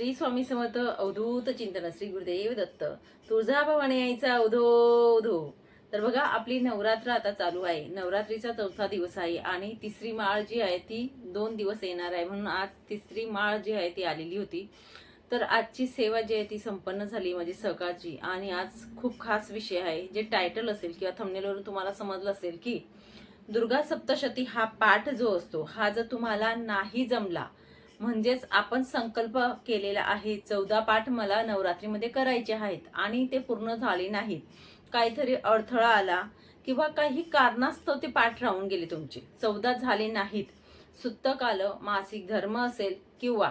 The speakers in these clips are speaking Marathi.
श्री स्वामी समर्थ अवधूत चिंतन श्री गुरुदेव दत्त. तुळजाभवाने यायचा अवधो अवधो तर बघा आपली नवरात्र आता चालू आहे. नवरात्रीचा चौथा दिवस आहे आणि तिसरी माळ जी आहे ती दोन दिवस येणार आहे म्हणून आज तिसरी माळ जी आहे ती आलेली होती. तर आजची सेवा जी आहे ती संपन्न झाली माझी सकाळची आणि आज खूप खास विषय आहे जे टायटल असेल किंवा थंबनेलवरून तुम्हाला समजलं असेल की दुर्गा सप्तशती हा पाठ जो असतो हा जर तुम्हाला नाही जमला म्हणजेच आपण संकल्प केलेला आहे. चौदा पाठ मला नवरात्रीमध्ये करायचे आहेत आणि ते पूर्ण झाले नाहीत. काहीतरी अडथळा आला किंवा काही कारणास्तव ते पाठ राहून गेले तुमचे. चौदा झाले नाहीत. सुत्तक आलं मासिक धर्म असेल किंवा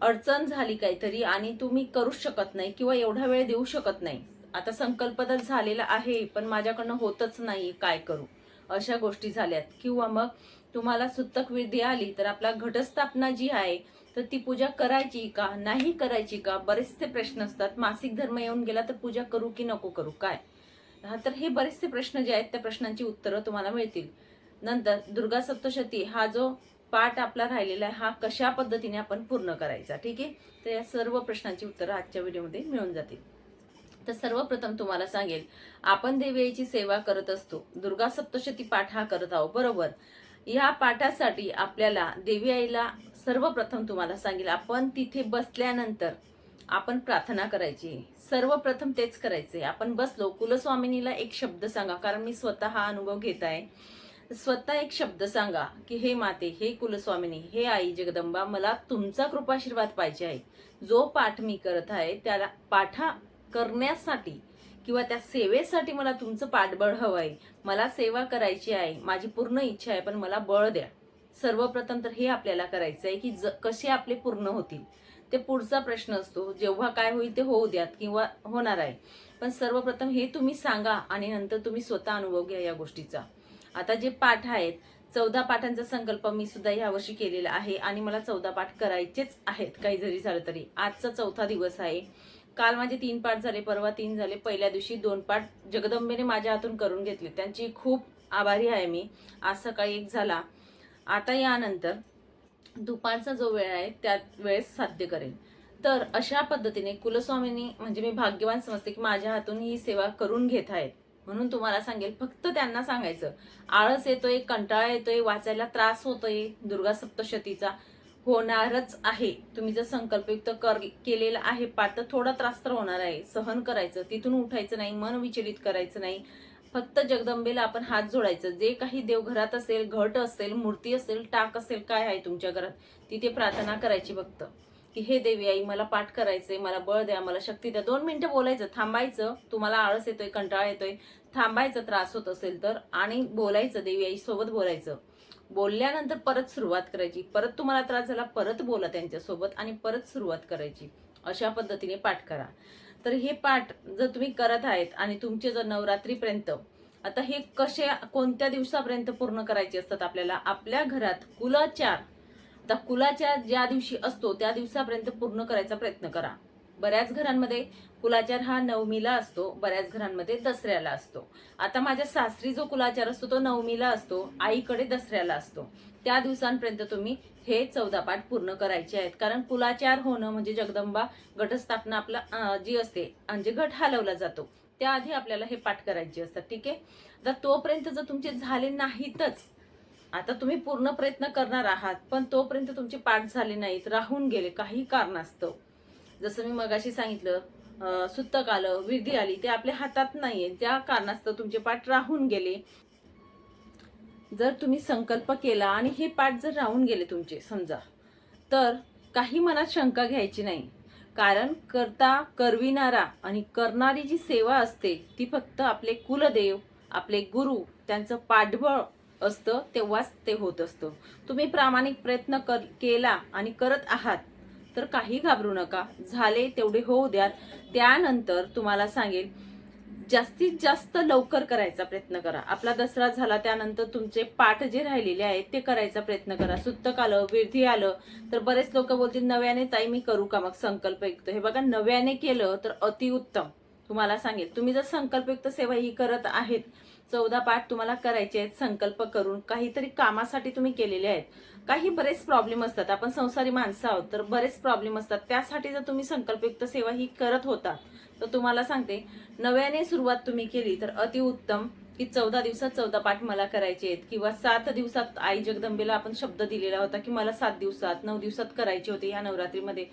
अडचण झाली काहीतरी आणि तुम्ही करूच शकत नाही किंवा एवढा वेळ देऊ शकत नाही. आता संकल्प तर झालेला आहे पण माझ्याकडनं होतच नाही. काय करू? अशा गोष्टी झाल्यात. किंवा मग तुम्हाला सुतक विधी आली तर आपला घटस्थापना जी आहे तर ती पूजा करायची का नाही करायची का? बरेचसे प्रश्न असतात. मासिक धर्म येऊन गेला तर पूजा करू की नको करू? काय? हा तर हे बरेचसे प्रश्न जे आहेत त्या प्रश्नांची उत्तरं तुम्हाला मिळतील. नंतर दुर्गा सप्तशती हा जो पाठ आपला राहिलेला आहे हा कशा पद्धतीने आपण पूर्ण करायचा? ठीक आहे? तर या सर्व प्रश्नांची उत्तरं आजच्या व्हिडिओमध्ये मिळून जातील. तर सर्वप्रथम तुम्हाला सांगेल आपण देवीची सेवा करत असतो. दुर्गा सप्तशती पाठ हा करत आहोत. बरोबर? या पाठासाठी आपल्याला देवी आईला सर्वप्रथम तुम्हाला सांगेल आपण तिथे बसल्यानंतर आपण प्रार्थना करायची. सर्वप्रथम तेच करायचे आपण बसलो कुलस्वामिनीला एक शब्द सांगा कारण मी स्वतः हा अनुभव घेत आहे. स्वतः एक शब्द सांगा की हे माते हे कुलस्वामिनी हे आई जगदंबा मला तुमचा कृपाशीर्वाद पाहिजे आहे. जो पाठ मी करत आहे त्याला पाठा करण्यासाठी किंवा त्या सेवेसाठी मला तुमचं पाठबळ हवं आहे मला सेवा करायची आहे. माझी पूर्ण इच्छा आहे पण मला बळ द्या. सर्वप्रथम तर हे आपल्याला करायचं आहे की ज कसे आपले पूर्ण होतील? ते पुढचा प्रश्न असतो. जेव्हा काय होईल ते होऊ द्यात किंवा होणार आहे. पण सर्वप्रथम हे तुम्ही सांगा आणि नंतर तुम्ही स्वतः अनुभव घ्या या गोष्टीचा. आता जे पाठ आहेत चौदा पाठांचा संकल्प मी सुद्धा यावर्षी केलेला आहे आणि मला चौदा पाठ करायचेच आहेत. काही जरी झालं तरी. आजचा चौथा दिवस आहे. काल माझे तीन पाठ झाले परवा तीन झाले पहिल्या दिवशी दोन पाठ जगदंबेने माझ्या हातून करून घेतले. त्यांची खूप आभारी आहे मी. आज सकाळी एक झाला. आता यानंतर दुपारचा जो वेळ आहे त्या वेळेस साध्य करेन. तर अशा पद्धतीने कुलस्वामींनी म्हणजे मी भाग्यवान समजते की माझ्या हातून ही सेवा करून घेत आहेत. म्हणून तुम्हाला सांगेल फक्त त्यांना सांगायचं. आळस येतोय कंटाळा येतोय वाचायला त्रास होतोय दुर्गा सप्तशतीचा. होणारच आहे. तुम्ही जर संकल्पयुक्त कर केलेला आहे पाठ तर थोडा त्रास तर होणार आहे. सहन करायचं तिथून उठायचं नाही मन विचलित करायचं नाही. फक्त जगदंबेला आपण हात जोडायचं. जे काही देवघरात असेल घट असेल मूर्ती असेल टाक असेल काय आहे तुमच्या घरात? तिथे प्रार्थना करायची फक्त. की हे देवी आई मला पाठ करायचंय मला बळ द्या मला शक्ती द्या. दोन मिनिटं बोलायचं. थांबायचं. तुम्हाला आळस येतोय कंटाळा येतोय. थांबायचं त्रास होत असेल तर. आणि बोलायचं देवी आई सोबत बोलायचं. बोलल्यानंतर परत सुरुवात करायची. परत तुम्हाला त्रास झाला परत बोला त्यांच्यासोबत आणि परत सुरुवात करायची. अशा पद्धतीने पाठ करा. तर हे पाठ जर तुम्ही करत आहेत आणि तुमचे जर नवरात्रीपर्यंत आता हे कसे कोणत्या दिवसापर्यंत पूर्ण करायचे असतात आपल्याला? आपल्या घरात कुलाचार आता कुलाचार ज्या दिवशी असतो त्या दिवसापर्यंत पूर्ण करायचा प्रयत्न करा. बऱ्याच घरांमध्ये कुलाचार हा नवमीला असतो बऱ्याच घरांमध्ये दसऱ्याला असतो. आता माझ्या सासरी जो कुलाचार असतो तो नवमीला असतो आईकडे दसऱ्याला असतो. त्या दिवसांपर्यंत तुम्ही हे चौदा पाठ पूर्ण करायचे आहेत. कारण कुलाचार होणं म्हणजे जगदंबा घटस्थापना आपला जी असते म्हणजे घट हलवला जातो. त्याआधी आपल्याला हे पाठ करायचे असतात ठीक आहे? तर तोपर्यंत जर तुमचे झाले नाहीतच आता तुम्ही पूर्ण प्रयत्न करणार आहात पण तोपर्यंत तुमचे पाठ झाले नाहीत राहून गेले काही कारणास्तव. जसं मी मगाशी सांगितलं सुत्तक आलं विधी आली ते आपल्या हातात नाहीये. त्या कारणास्तव तुमचे पाठ राहून गेले. जर तुम्ही संकल्प केला आणि हे पाठ जर राहून गेले तुमचे समजा तर काही मनात शंका घ्यायची नाही. कारण करता करविणारा आणि करणारी जी सेवा असते ती फक्त आपले कुलदेव आपले गुरु त्यांचं पाठबळ असतं तेव्हाच ते होत असतं. तुम्ही प्रामाणिक प्रयत्न कर केला आणि करत आहात तर काही घाबरू नका. झाले तेवढे होऊ द्या त्यानंतर तुम्हाला सांगेल जास्तीत जास्त लवकर करायचा प्रयत्न करा. आपला दसरा झाला त्यानंतर तुमचे पाठ जे राहिलेले आहेत ते करायचा प्रयत्न करा. सुत्तक आलं विधी आलं तर बरेच लोक बोलतील नव्याने ताई मी करू का मग संकल्पयुक्त हे बघा नव्याने केलं तर अतिउत्तम. तुम्हाला सांगेल तुम्ही जर संकल्पयुक्त सेवा ही करत आहेत चौदा पाठ तुम्हाला करायचे आहेत संकल्प करून काहीतरी कामासाठी तुम्ही केलेले आहेत. काही बरेच प्रॉब्लेम असतात. आपण संसारी माणसं आहोत तर बरेच प्रॉब्लेम असतात. त्यासाठी जर तुम्ही संकल्पयुक्त सेवा ही करत होता तर तुम्हाला सांगते नव्याने सुरुवात तुम्ही केली तर अतिउत्तम की चौदा दिवसात चौदा पाठ मला करायचे आहेत. किंवा सात दिवसात आई जगदंबेला आपण शब्द दिलेला होता की मला सात दिवसात नऊ दिवसात करायचे होते या नवरात्रीमध्ये.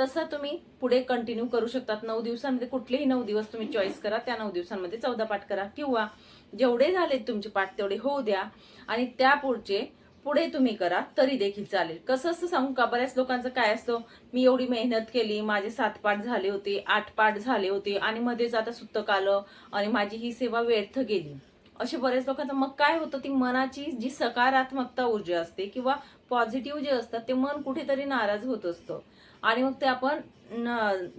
तसं तुम्ही पुढे कंटिन्यू करू शकतात. नऊ दिवसांमध्ये कुठलेही नऊ दिवस तुम्ही चॉईस करा. त्या नऊ दिवसांमध्ये चौदा पाठ करा. किंवा जेवढे झालेत तुमचे पाठ तेवढे होऊ द्या. आणि त्या पुढचे पुढे तुम्ही करा तरी देखील चालेल. कसं असतं सांगू का? बऱ्याच लोकांचं काय असतं मी एवढी मेहनत केली माझे सात पाठ झाले होते आठ पाठ झाले होते आणि मध्येच आता सुतक आलं आणि माझी ही सेवा व्यर्थ गेली. असे बरेच लोकांचं मग काय होतं ती मनाची जी सकारात्मकता ऊर्जा असते किंवा पॉझिटिव्ह जे असतात ते मन कुठेतरी नाराज होत असतं. आणि मग ते आपण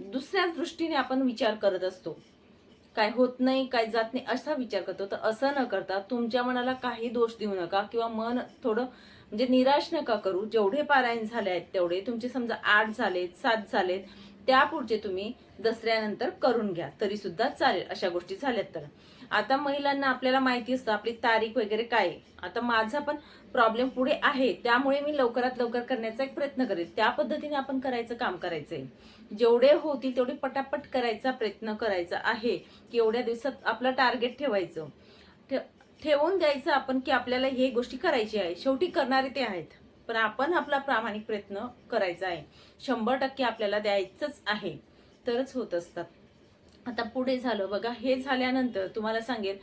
दुसऱ्या दृष्टीने आपण विचार करत असतो. काय होत नाही काय जात नाही असा विचार करतो. तर असं न करता तुमच्या मनाला काही दोष देऊ नका किंवा मन थोडं म्हणजे निराश नका करू. जेवढे पारायण झाले आहेत तेवढे. तुमचे समजा आठ झालेत सात झालेत त्या पुढचे तुम्ही दसऱ्यानंतर करून घ्या. तरी सुद्धा चालेल अशा गोष्टी झाल्यात तर. आता महिलांना आपल्याला माहिती असतं आपली तारीख वगैरे काय आता माझा पण प्रॉब्लेम पुढे आहे त्यामुळे मी लवकरात लवकर करण्याचा एक प्रयत्न करेल त्या पद्धतीने आपण करायचं काम करायचंय. जेवढे होतील तेवढे पटापट करायचा प्रयत्न करायचा आहे की एवढ्या दिवसात आपलं टार्गेट ठेवायचं. ठेवून द्यायचं आपण की आपल्याला हे गोष्टी करायची आहे. शेवटी करणारे ते आहेत. पण आपण आपला प्रामाणिक प्रयत्न करायचा आहे. शंभर टक्के आपल्याला द्यायचंच आहे. तरच होत असतात. आता पुढे झालं बघा हे झाल्यानंतर तुम्हाला सांगेल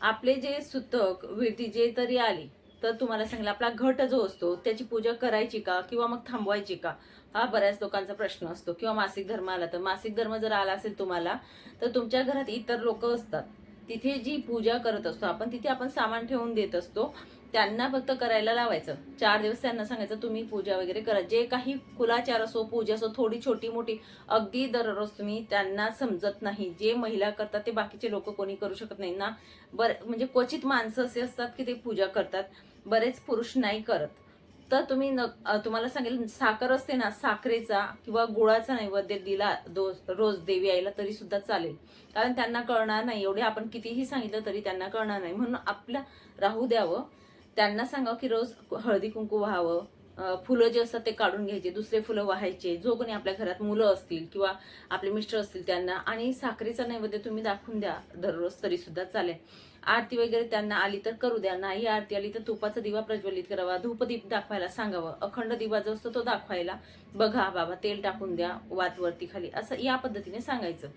आपले जे सुतक विरती जे तरी आली तर तुम्हाला सांगेल आपला घट जो असतो त्याची पूजा करायची का किंवा मग थांबवायची का? हा बऱ्याच लोकांचा प्रश्न असतो. किंवा मासिक धर्म आला तर मासिक धर्म जर आला असेल तुम्हाला तर तुमच्या घरात इतर लोक असतात. तिथे जी पूजा करत असतो आपण तिथे आपण सामान ठेवून देत असतो. त्यांना फक्त करायला लावायचं. चार दिवस त्यांना सांगायचं तुम्ही पूजा वगैरे करा. जे काही कुलाचार असो पूजा असो थोडी छोटी मोठी अगदी दररोज तुम्ही त्यांना समजत नाही. जे महिला करतात ते बाकीचे लोक कोणी करू शकत नाही ना. बर म्हणजे क्वचित माणसं असे असतात की ते पूजा करतात. बरेच पुरुष नाही करत. तर तुम्ही न तुम्हाला सांगेल साखर असते ना साखरेचा किंवा गुळाचा नैवेद्य दिला दो रोज देवी आईला तरी सुद्धा चालेल. कारण त्यांना कळणार नाही एवढे आपण कितीही सांगितलं तरी त्यांना कळणार नाही. म्हणून आपलं राहू द्यावं. त्यांना सांगावं की रोज हळदी कुंकू व्हावं. फुलं जे असतात ते काढून घ्यायचे दुसरे फुलं व्हायचे जो कोणी आपल्या घरात मुलं असतील किंवा आपले मिस्टर असतील त्यांना. आणि साखरेचा नैवेद्य तुम्ही दाखवून द्या दररोज तरी सुद्धा चालेल. आरती वगैरे त्यांना आली तर करू द्या नाही आरती आली तर तुपाचा दिवा प्रज्वलित करावा धूपदीप दाखवायला सांगावं अखंड दिवा जो असतो तो दाखवायला. बघा बाबा तेल टाकून द्या वातवरती खाली असं या पद्धतीने सांगायचं.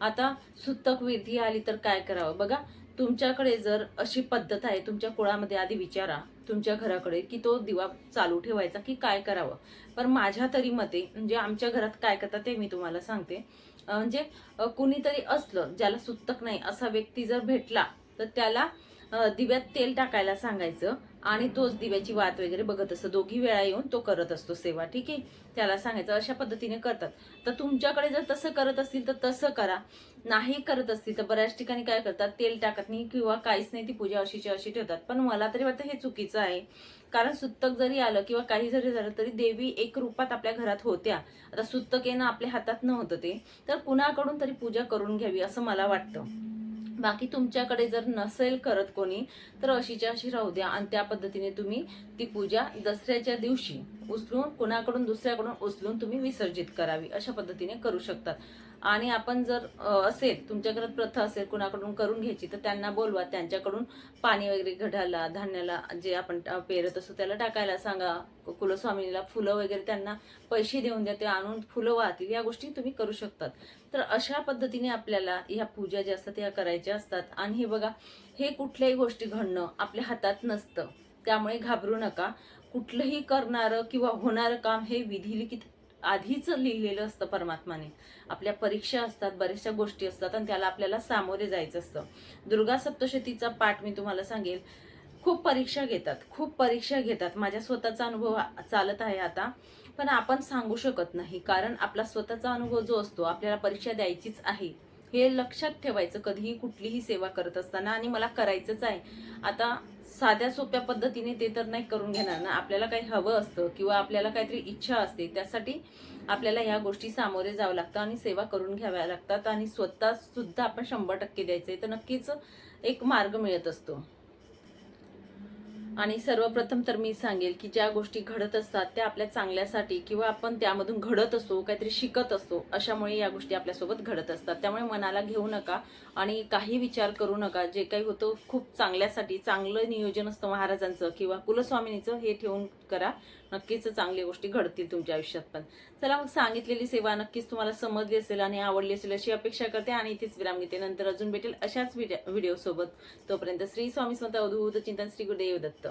आता सुतक विधी आली तर काय करावं? बघा तुमच्याकडे जर अशी पद्धत आहे तुमच्या कुळामध्ये आधी विचारा तुमच्या घराकडे की तो दिवा चालू ठेवायचा की काय करावं? पण माझ्या तरी मते म्हणजे आमच्या घरात काय करतात ते मी तुम्हाला सांगते. म्हणजे कुणीतरी असलं ज्याला सुतक नाही असा व्यक्ती जर भेटला तर त्याला दिव्यात तेल टाकायला सांगायचं. आणि तोच दिव्याची वात वगैरे बघत असतो. दोघी वेळा येऊन तो करत असतो सेवा. ठीक आहे? त्याला सांगायचं अशा पद्धतीने करतात. तर तुमच्याकडे जर तसं करत असतील तर तसं करा. नाही करत असतील तर बऱ्याच ठिकाणी काय करतात? तेल टाकत नाही किंवा काहीच नाही ती पूजा अशीची अशी ठेवतात. पण मला तरी वाटतं हे चुकीचं आहे. कारण सुत्तक जरी आलं किंवा काही जरी झालं तरी देवी एक रूपात आपल्या घरात होत्या. आता सुत्तक येणं आपल्या हातात नव्हतं ते. तर कुणाकडून तरी पूजा करून घ्यावी असं मला वाटतं. बाकी तुमच्याकडे जर नसेल करत कोणी तर अशीच्या अशी राहू द्या. आणि त्या पद्धतीने तुम्ही ती पूजा दसऱ्याच्या दिवशी उचलून कुणाकडून दुसऱ्याकडून उचलून तुम्ही विसर्जित करावी. अशा पद्धतीने करू शकतात आणि आपण जर असेल तुमच्याकडे प्रथा असेल कुणाकडून करून घ्यायची तर त्यांना बोलवा त्यांच्याकडून पाणी वगैरे घडायला धान्याला जे आपण पेरत असतो त्याला टाकायला सांगा. कुलस्वामीला फुलं वगैरे त्यांना पैसे देऊन द्या ते आणून फुलं वाहतील या गोष्टी तुम्ही करू शकतात. तर अशा पद्धतीने आपल्याला ह्या पूजा ज्या असतात त्या करायच्या असतात. आणि हे बघा हे कुठल्याही गोष्टी घडणं आपल्या हातात नसतं. त्यामुळे घाबरू नका. कुठलंही करणारं किंवा होणारं काम हे विधिलिखित आधीच लिहिलेलं असतं परमात्माने. आपल्या परीक्षा असतात बऱ्याचशा गोष्टी असतात आणि त्याला आपल्याला सामोरे जायचं असतं. दुर्गा सप्तशतीचा पाठ मी तुम्हाला सांगेल. खूप परीक्षा घेतात खूप परीक्षा घेतात. माझ्या स्वतःचा अनुभव चालत आहे आता. पण आपण सांगू शकत नाही कारण आपला स्वतःचा अनुभव जो असतो आपल्याला परीक्षा द्यायचीच आहे. हे लक्षात ठेवायचं कधीही कुठलीही सेवा करत असताना आणि मला करायचंच आहे. आता साध्या सोप्या पद्धतीने ते तर नाही करून घेणार ना. आपल्याला काही हवं असतं किंवा आपल्याला काहीतरी इच्छा असते त्यासाठी आपल्याला ह्या गोष्टी सामोरे जावं लागतं आणि सेवा करून घ्याव्या लागतात आणि स्वतः सुद्धा आपण शंभर टक्के द्यायचे तर नक्कीच एक मार्ग मिळत असतो. आणि सर्वप्रथम तर मी सांगेल की ज्या गोष्टी घडत असतात त्या आपल्या चांगल्यासाठी किंवा आपण त्यामधून घडत असतो काहीतरी शिकत असतो अशामुळे या गोष्टी आपल्यासोबत घडत असतात. त्यामुळे मनाला घेऊ नका आणि काही विचार करू नका. जे काही होतं खूप चांगल्यासाठी चांगलं नियोजन असतं महाराजांचं किंवा कुलस्वामिनीचं हे ठेवून करा. नक्कीच चांगल्या गोष्टी घडतील तुमच्या आयुष्यात पण. चला मग सांगितलेली सेवा नक्कीच तुम्हाला समजली असेल आणि आवडली असेल अशी अपेक्षा करते आणि इथेच विराम घेते. नंतर अजून भेटेल अशाच व्हिडिओ सोबत तोपर्यंत श्री स्वामी स्वतः अवधूत चिंतन श्री गुरुदेव दत्त.